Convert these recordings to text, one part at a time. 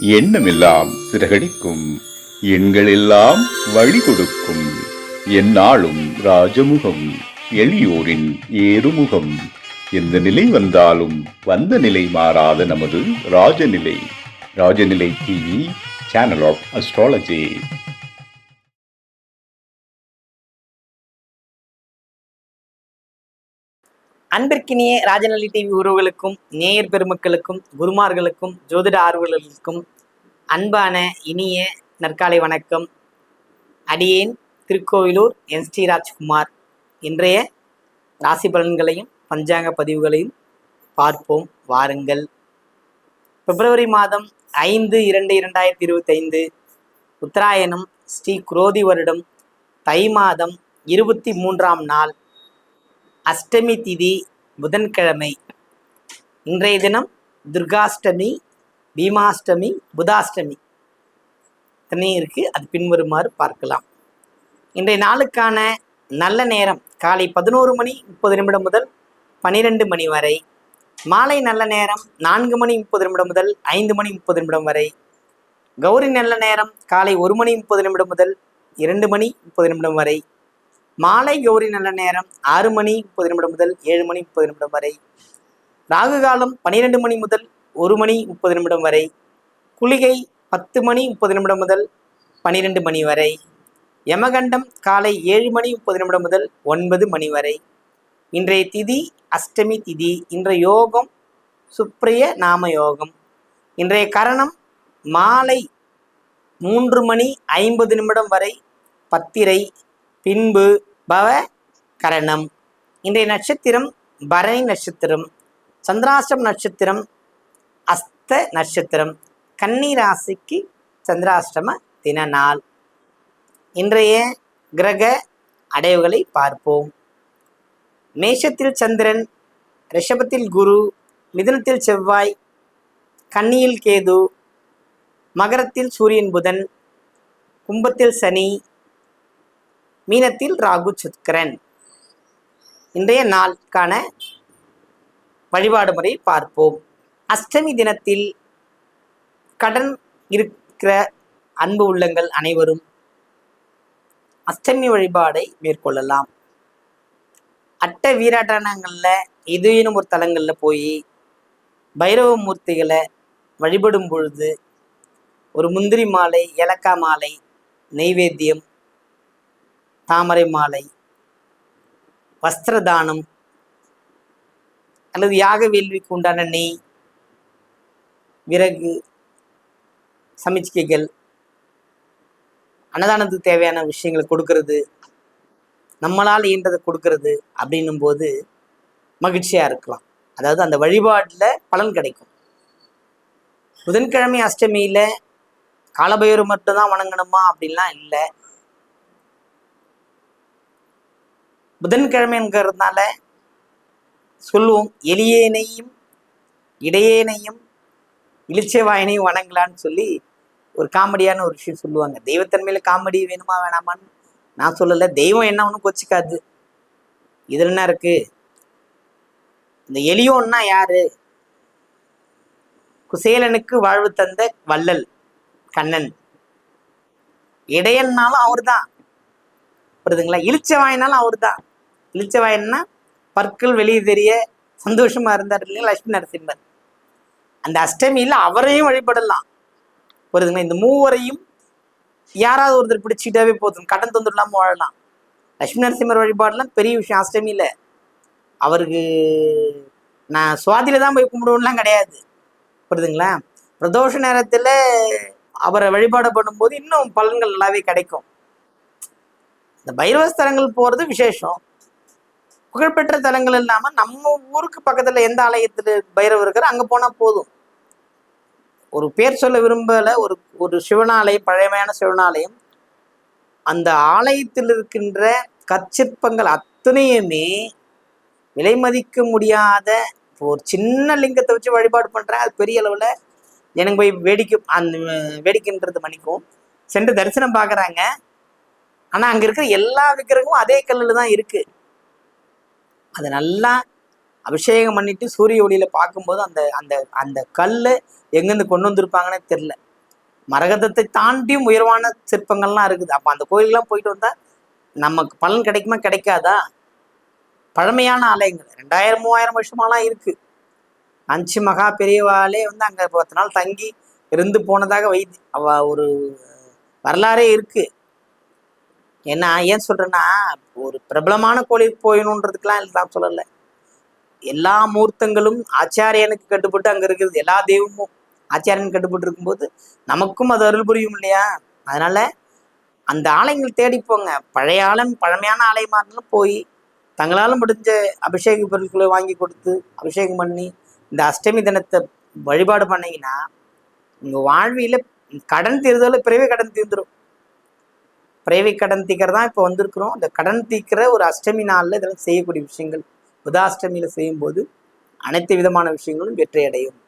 எண்ணமெல்லாம் சிறகடிக்கும். எண்களெல்லாம் வழி கொடுக்கும் எந்நாளும் ராஜமுகம் எளியோரின் ஏறுமுகம். எந்த நிலை வந்தாலும் வந்த நிலை மாறாத நமது Rajanilai. Rajanilai TV channel of astrology அன்பிற்கினிய ராஜநிலை டிவி உறவுகளுக்கும் நேயர் பெருமக்களுக்கும் குருமார்களுக்கும் ஜோதிட ஆர்வலர்களுக்கும் அன்பான இனிய நற்காலை வணக்கம். அடியேன் திருக்கோவிலூர் என். ஸ்ரீராஜ்குமார். இன்றைய ராசி பலன்களையும் பஞ்சாங்க பதிவுகளையும் பார்ப்போம். வாருங்கள். பிப்ரவரி மாதம் ஐந்து இரண்டு இரண்டாயிரத்தி இருபத்தைந்து உத்தராயணம் ஸ்ரீ குரோதி வருடம் தை மாதம் இருபத்தி மூன்றாம் நாள் அஷ்டமி திதி புதன்கிழமை. இன்றைய தினம் துர்காஷ்டமி பீமாஷ்டமி புதாஷ்டமி. இத்தனையும் இருக்குது அது பின்வருமாறு பார்க்கலாம். இன்றைய நாளுக்கான நல்ல நேரம் காலை பதினோரு மணி முப்பது நிமிடம் முதல் பனிரெண்டு மணி வரை மாலை நல்ல நேரம் நான்கு மணி முப்பது நிமிடம் முதல் ஐந்து மணி முப்பது நிமிடம் வரை கௌரி நல்ல நேரம் காலை ஒரு மணி முப்பது நிமிடம் முதல் இரண்டு மணி முப்பது நிமிடம் வரை மாலை கௌரி நல்ல நேரம் ஆறு மணி முப்பது நிமிடம் முதல் ஏழு மணி முப்பது நிமிடம் வரை ராகு காலம் பனிரெண்டு மணி முதல் ஒரு மணி முப்பது நிமிடம் வரை குளிகை பத்து மணி முப்பது நிமிடம் முதல் பன்னிரெண்டு மணி வரை யமகண்டம் காலை ஏழு மணி முப்பது நிமிடம் முதல் ஒன்பது மணி வரை. இன்றைய திதி அஷ்டமி திதி இன்றைய யோகம் சுப்ரிய நாம யோகம். இன்றைய கரணம் மாலை மூன்று மணி ஐம்பது நிமிடம் வரை பத்திரை பின்பு பவ கரணம். இன்றைய நட்சத்திரம் பரணி நட்சத்திரம் சந்திராஷ்டம் நட்சத்திரம் அஸ்த நட்சத்திரம். கன்னிராசிக்கு சந்திராஷ்டம தின நாள். இன்றைய கிரக அடைவுகளை பார்ப்போம். மேஷத்தில் சந்திரன் ரிஷபத்தில் குரு மிதுனத்தில் செவ்வாய் கன்னியில் கேது மகரத்தில் சூரியன் புதன் கும்பத்தில் சனி மீனத்தில் ராகு சுக்கரன். இன்றைய நாளுக்கான வழிபாடு முறை பார்ப்போம். அஷ்டமி தினத்தில் கடன் இருக்கிற அன்பு உள்ளங்கள் அனைவரும் அஷ்டமி வழிபாடை மேற்கொள்ளலாம். அட்ட வீராட்டனங்களில் ஏதேனும் ஒரு தலங்களில் போய் பைரவ மூர்த்திகளை வழிபடும் பொழுது ஒரு முந்திரி மாலை ஏலக்காய் மாலை நெய்வேத்தியம் தாமரை மாலை வஸ்திரதானம் அல்லது யாக வேள்விக்கு உண்டான நெய் விறகு சமிச்சிக்கைகள் அன்னதானத்துக்கு தேவையான விஷயங்களை கொடுக்கறது நம்மளால் இயன்றதை கொடுக்கறது அப்படின்னும் போது மகிழ்ச்சியாக இருக்கலாம். அதாவது அந்த வழிபாட்டில் பலன் கிடைக்கும். புதன்கிழமை அஷ்டமியில் காலபைரவர் மட்டும்தான் வணங்கணுமா அப்படின்லாம் இல்லை. புதன்கிழமைங்கிறதுனால சொல்லுவோம் எளியேனையும் இடையேனையும் இளிச்சவாயனையும் வணங்கலான்னு சொல்லி ஒரு காமெடியான ஒரு விஷயம் சொல்லுவாங்க. தெய்வத்தன்மையில காமெடி வேணுமா வேணாமான்னு நான் சொல்லலை. தெய்வம் என்ன ஒன்றும் கொச்சிக்காது. இதில் என்ன இருக்கு? இந்த எளியோன்னா யாரு? குசேலனுக்கு வாழ்வு தந்த வள்ளல் கண்ணன். இடையன்னாலும் அவர்தான். புரியுதுங்களா? இளிச்சவாயினாலும் அவர்தான். இளிச்சவாயன்னா பற்கள் வெளியே தெரிய சந்தோஷமா இருந்தார் இல்லைங்களா லட்சுமி நரசிம்மர் அந்த அஷ்டமியில் அவரையும் வழிபடலாம். புரியுதுங்களா? இந்த மூவரையும் யாராவது ஒருத்தர் பிடிச்சிட்டாவே போதும். கடன் தொந்தர் இல்லாமல் வாழலாம். லட்சுமி நரசிம்மர் வழிபாடுலாம் பெரிய விஷயம் அஷ்டமியில். அவருக்கு நான் சுவாதியில் தான் போய் கும்பிடுவோம்லாம் கிடையாது. புரியுதுங்களா? பிரதோஷ நேரத்தில் அவரை வழிபாடு பண்ணும்போது இன்னும் பலன்கள் நல்லாவே கிடைக்கும். இந்த பைரவஸ்தலங்கள் போகிறது விசேஷம். புகழ்பெற்ற தலங்கள் இல்லாமல் நம்ம ஊருக்கு பக்கத்தில் எந்த ஆலயத்தில் பைரவர் இருக்கிற அங்கே போனால் போதும். ஒரு பேர் சொல்ல விரும்பல ஒரு ஒரு சிவனாலயம் பழமையான சிவனாலயம். அந்த ஆலயத்தில் இருக்கின்ற கற்சிற்பங்கள் அத்தனையுமே விலை மதிக்க முடியாத ஒரு சின்ன லிங்கத்தை வச்சு வழிபாடு பண்ணுறேன் அது பெரிய அளவில் எனக்கு போய் வேடிக்கை அந்த வேடிக்கைன்றது மணிக்கும் சென்று தரிசனம் பார்க்குறாங்க ஆனால் அங்கே இருக்கிற எல்லா விக்கிரகமும் அதே கல்லில் தான் இருக்குது அது நல்லா அபிஷேகம் பண்ணிட்டு சூரிய ஒளியில பார்க்கும்போது அந்த அந்த அந்த கல் எங்கேருந்து கொண்டு வந்திருப்பாங்கன்னே தெரில மரகதத்தை தாண்டியும் உயர்வான சிற்பங்கள்லாம் இருக்குது. அப்போ அந்த கோயிலெலாம் போயிட்டு வந்தால் நமக்கு பலன் கிடைக்குமா கிடைக்காதா? பழமையான ஆலயங்கள். ரெண்டாயிரம் மூவாயிரம் வருஷமாலாம் இருக்குது அஞ்சு மகா பெரியவாளே வந்து அங்கே பத்து நாள் தங்கி இருந்து போனதாக வை அவ ஒரு வரலாறே இருக்குது ஏன்னா ஏன் சொல்கிறேன்னா ஒரு பிரபலமான கோயிலுக்கு போயணுன்றதுக்கெலாம் இல்லை நான் சொல்லலை. எல்லா மூர்த்தங்களும் ஆச்சாரியனுக்கு கட்டுப்பட்டு அங்கே இருக்குது எல்லா தெய்வமும் ஆச்சாரியனுக்கு கட்டுப்பட்டு இருக்கும்போது நமக்கும் அது அருள் புரியும் இல்லையா? அதனால அந்த ஆலயங்கள் தேடிப்போங்க பழைய ஆலயம் பழமையான ஆலயமா இருந்தாலும் போய் தங்களால் முடிஞ்ச அபிஷேக பொருட்களை வாங்கி கொடுத்து அபிஷேகம் பண்ணி இந்த அஷ்டமி தினத்தை வழிபாடு பண்ணீங்கன்னா உங்கள் வாழ்வியில் கடன் தீர்தல பிறவே கடன் தீர்ந்துடும் பிறவி கடன் தீக்கிற தான் இப்போ வந்திருக்கிறோம். இந்த கடன் தீக்கிற ஒரு அஷ்டமி நாளில் இதெல்லாம் செய்யக்கூடிய விஷயங்கள். புதாஷ்டமியில் செய்யும்போது அனைத்து விதமான விஷயங்களும் வெற்றி அடையும்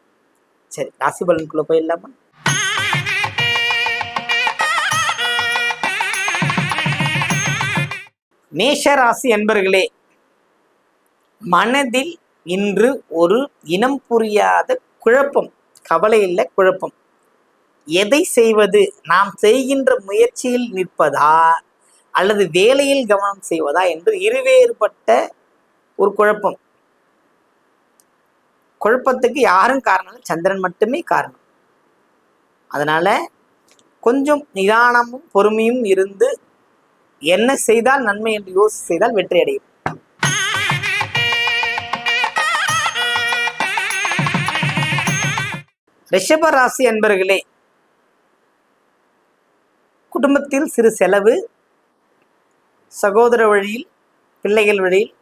சரி ராசி பலனுக்குள்ளே போயிடலாமா? மேஷ ராசி என்பர்களே மனதில் இன்று ஒரு இனம் புரியாத குழப்பம் கவலை இல்லை குழப்பம். எதை செய்வது? நாம் செய்கின்ற முயற்சியில் நிற்பதா? அல்லது வேலையில் கவனம் செய்வதா? என்று இருவேறுபட்ட ஒரு குழப்பம். குழப்பத்துக்கு யாரும் காரணம் இல்லை. சந்திரன் மட்டுமே காரணம். அதனால கொஞ்சம் நிதானமும் பொறுமையும் இருந்து என்ன செய்தால் நன்மை என்று யோசி செய்தால் வெற்றி அடையும். ரிஷப ராசி அன்பர்களே குடும்பத்தில் சிறு செலவு சகோதர வழியில் பிள்ளைகள் வழியில்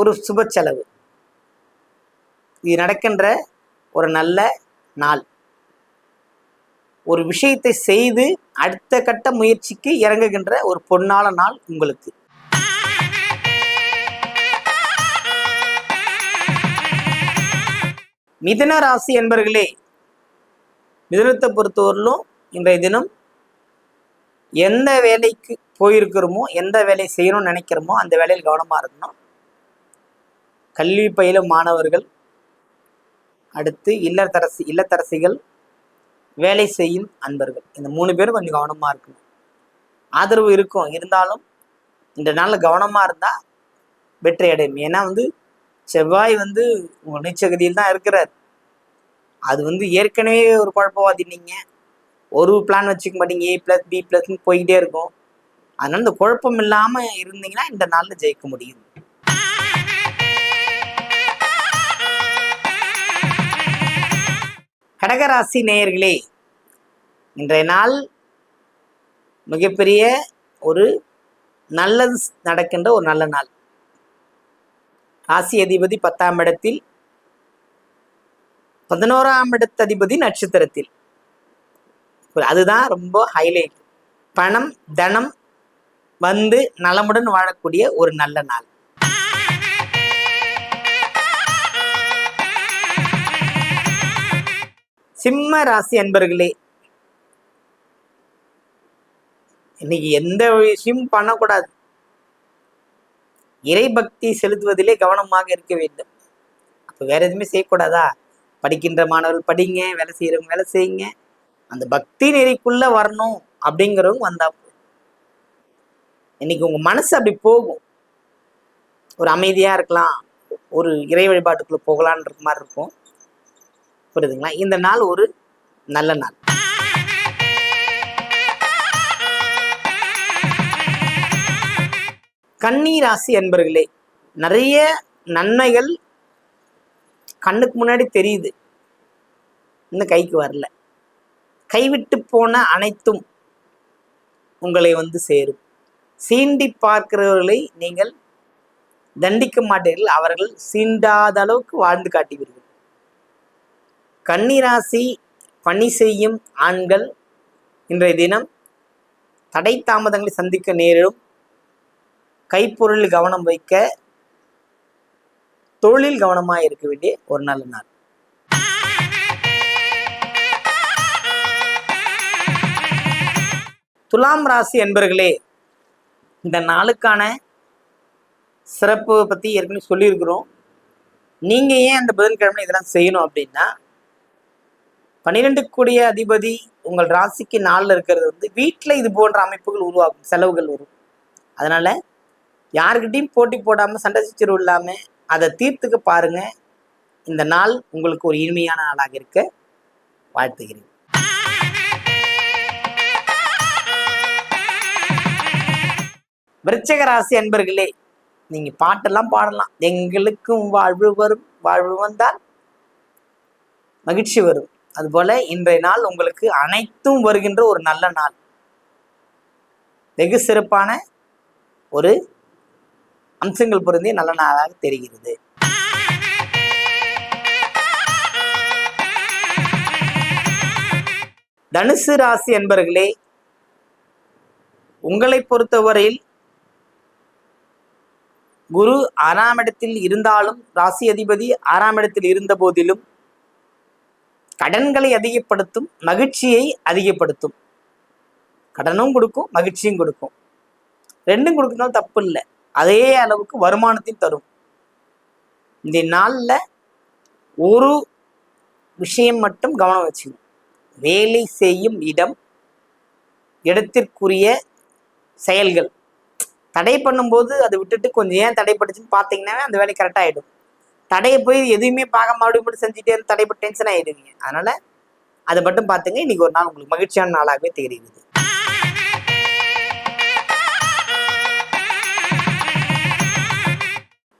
ஒரு சுப செலவு. இது நடக்கின்ற ஒரு நல்ல நாள். ஒரு விஷயத்தை செய்து அடுத்த கட்ட முயற்சிக்கு இறங்குகின்ற ஒரு பொன்னான நாள் உங்களுக்கு. மிதன ராசி என்பர்களே மிதனத்தை பொறுத்தவரையிலும் இன்றைய தினம் எந்த வேலைக்கு போயிருக்கிறோமோ எந்த வேலையை செய்யணும்னு நினைக்கிறோமோ அந்த வேலையில் கவனமாக இருக்கணும். கல்வி பயிலும் மாணவர்கள் அடுத்து இல்லத்தரசி இல்லத்தரசிகள் வேலை செய்யும் அன்பர்கள். இந்த மூணு பேரும் கொஞ்சம் கவனமாக இருக்கணும். ஆதரவு இருக்கும். இருந்தாலும் இந்த நாளில் கவனமாக இருந்தால் வெற்றி அடையும். ஏன்னா வந்து செவ்வாய் வந்து உங்கள் நீச்சகதியில் தான் இருக்கிறார். அது வந்து ஏற்கனவே ஒரு குழப்பவாதி நீங்கள் ஒரு பிளான் வச்சுக்க மாட்டீங்க. ஏ ப்ளஸ் பி ப்ளஸ்னு போய்கிட்டே இருக்கும். அதனால இந்த குழப்பம் இல்லாமல் இருந்தீங்கன்னா இந்த நாளில் ஜெயிக்க முடியும். கடகராசி நேயர்களே இன்றைய நாள் மிகப்பெரிய ஒரு நல்லது நடக்கின்ற ஒரு நல்ல நாள். ராசி அதிபதி பத்தாம் இடத்தில் பதினோராம் இடத்து அதிபதி நட்சத்திரத்தில். அதுதான் ரொம்ப ஹைலைட் பணம் தனம் வந்து நலமுடன் வாழக்கூடிய ஒரு நல்ல நாள். சிம்ம ராசி அன்பர்களே இன்னைக்கு எந்த விஷயமும் பண்ணக்கூடாது. இறைபக்தி செலுத்துவதிலே கவனமாக இருக்க வேண்டும். அப்போ வேற எதுவுமே செய்யக்கூடாதா? படிக்கின்ற மாணவர்கள் படிங்க வேலை செய்யறவங்க வேலை செய்யுங்க. அந்த பக்தி நெறிக்குள்ள வரணும் அப்படிங்கிறவங்க வந்தா போதும். இன்னைக்கு உங்க மனசு அப்படி போகும். ஒரு அமைதியா இருக்கலாம். ஒரு இறை வழிபாட்டுக்குள்ள போகலான்ற மாதிரி இருக்கும். புரியுதுங்களா? இந்த நாள் ஒரு நல்ல நாள். கன்னி ராசி என்பர்களே நிறைய நன்மைகள் கண்ணுக்கு முன்னாடி தெரியுது. இன்னும் கைக்கு வரல. கைவிட்டு போன அனைத்தும் உங்களை வந்து சேரும். சீண்டி பார்க்கிறவர்களை நீங்கள் தண்டிக்க மாட்டீர்கள். அவர்கள் சீண்டாத அளவுக்கு வாழ்ந்து காட்டுவீர்கள் கன்னிராசி பணி செய்யும் ஆண்கள் இன்றைய தினம் தடை தாமதங்களை சந்திக்க நேரிடும். கைப்பொருளில் கவனம் வைக்க தொழில் கவனமாக இருக்க வேண்டிய ஒரு நல்ல நாள். துலாம் ராசி என்பர்களே இந்த நாளுக்கான சிறப்பு பற்றி ஏற்கனவே சொல்லியிருக்கிறோம். நீங்கள் ஏன் அந்த புதன்கிழமை இதெல்லாம் செய்யணும் அப்படின்னா பன்னிரெண்டு கூடிய அதிபதி உங்கள் ராசிக்கு நாளில் இருக்கிறது வந்து வீட்டில் இது போன்ற அமைப்புகள் உருவாகும் செலவுகள் வரும். அதனால யாருக்கிட்டையும் போட்டி போடாமல் சண்டை சச்சரவு இல்லாமல் அதை தீர்த்துக்க பாருங்க. இந்த நாள் உங்களுக்கு ஒரு இனிமையான நாளாக இருக்க வாழ்த்துகிறேன். விருச்சக ராசி அன்பர்களே நீங்கள் பாட்டெல்லாம் பாடலாம். எங்களுக்கும் வாழ்வு வரும் வாழ்வு வந்தால் மகிழ்ச்சி வரும். அதுபோல இன்றைய நாள் உங்களுக்கு அனைத்தும் வருகின்ற ஒரு நல்ல நாள். வெகு சிறப்பான ஒரு அம்சங்கள் பொருந்திய நல்ல நாளாக தெரிகிறது. தனுசு ராசி என்பர்களே உங்களை பொறுத்தவரையில் குரு ஆறாம் இடத்தில் இருந்தாலும் ராசி அதிபதி ஆறாம் இடத்தில் இருந்த போதிலும் கடன்களை அதிகப்படுத்தும் மகிழ்ச்சியை அதிகப்படுத்தும். கடனும் கொடுக்கும் மகிழ்ச்சியும் கொடுக்கும். ரெண்டும் கொடுக்கணும் தப்பு இல்லை. அதே அளவுக்கு வருமானத்தையும் தரும். இந்த நாளில் ஒரு விஷயம் மட்டும் கவனம் வச்சுக்கணும். வேலை செய்யும் இடம் இடத்திற்குரிய செயல்கள். தடை பண்ணும்போது அதை விட்டுட்டு கொஞ்சம் ஏன் தடைப்பட்டுச்சுன்னு பார்த்தீங்கன்னா அந்த வேலை கரெக்டாகிடும் தடையை போய் எதுவுமே பார்க்க மறுபடியும் செஞ்சுட்டே இருந்து தடைப்பட்டு டென்ஷன் ஆகிடுவீங்க அதனால அதை மட்டும் பார்த்துங்க. இன்னைக்கு ஒரு நாள் உங்களுக்கு மகிழ்ச்சியான நாளாகவே தெரியுது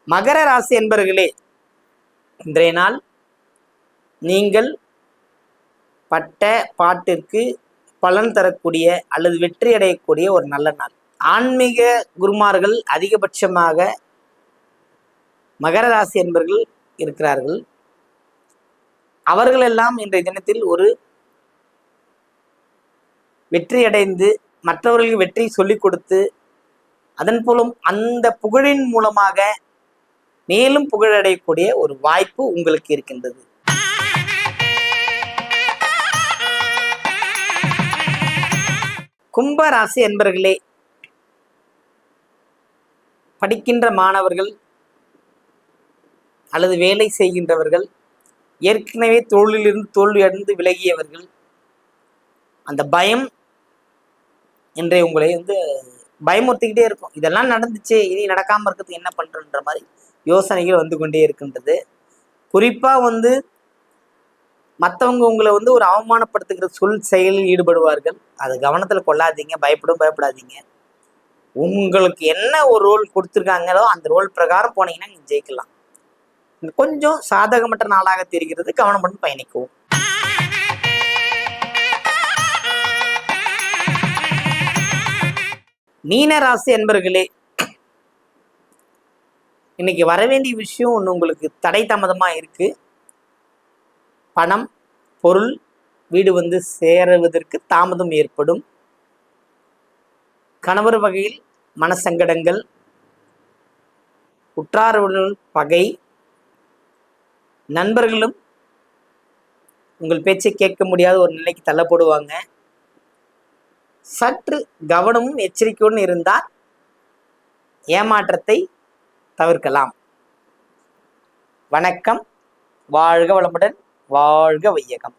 மகர ராசி என்பர்களே இன்றைய நாள் நீங்கள் பட்ட பாட்டிற்கு பலன் தரக்கூடிய அல்லது வெற்றி அடையக்கூடிய ஒரு நல்ல நாள். ஆன்மீக குருமார்கள் அதிகபட்சமாக மகர ராசி என்பர்கள் இருக்கிறார்கள். அவர்களெல்லாம் இன்றைய தினத்தில் ஒரு வெற்றி அடைந்து மற்றவர்களுக்கு வெற்றி சொல்லிக் கொடுத்து அதன் மூலம் அந்த புகழின் மூலமாக மேலும் புகழடையக்கூடிய ஒரு வாய்ப்பு உங்களுக்கு இருக்கின்றது. கும்ப ராசி என்பர்களே படிக்கின்ற மாணவர்கள் அல்லது வேலை செய்கின்றவர்கள் ஏற்கனவே தொழிலிருந்து தோல்வி அடைந்து விலகியவர்கள் அந்த பயம் என்றே உங்களை வந்து பயமுறுத்திக்கிட்டே இருக்கும். இதெல்லாம் நடந்துச்சு இனி நடக்காமல் இருக்கிறதுக்கு என்ன பண்ணுறன்ற மாதிரி யோசனைகள் வந்து கொண்டே இருக்கின்றது. குறிப்பாக வந்து மற்றவங்க உங்களை வந்து ஒரு அவமானப்படுத்துகிற சொல் செயலில் ஈடுபடுவார்கள். அதை கவனத்தில் கொள்ளாதீங்க பயப்படும் பயப்படாதீங்க. உங்களுக்கு என்ன ஒரு ரோல் கொடுத்துருக்காங்களோ அந்த ரோல் பிரகாரம் போனீங்கன்னா நீங்கள் ஜெயிக்கலாம். கொஞ்சம் சாதகமற்ற நாளாக தெரிகிறது. கவனம் பண்ணி பயணிக்கவும். மீனராசி என்பர்களே இன்னைக்கு வர வேண்டிய விஷயம் ஒன்று உங்களுக்கு தடை தாமதமாக இருக்கு. பணம் பொருள் வீடு வந்து சேருவதற்கு தாமதம் ஏற்படும். கணவர் வகையில் மனசங்கடங்கள் உற்றார் பகை நண்பர்களும் உங்கள் பேச்சை கேட்க முடியாத ஒரு நிலைக்கு தள்ளப்படுவாங்க. சற்று கவனமும் எச்சரிக்கையுடன் இருந்தால் ஏமாற்றத்தை தவிர்க்கலாம். வணக்கம். வாழ்க வளமுடன் வாழ்க வையகம்.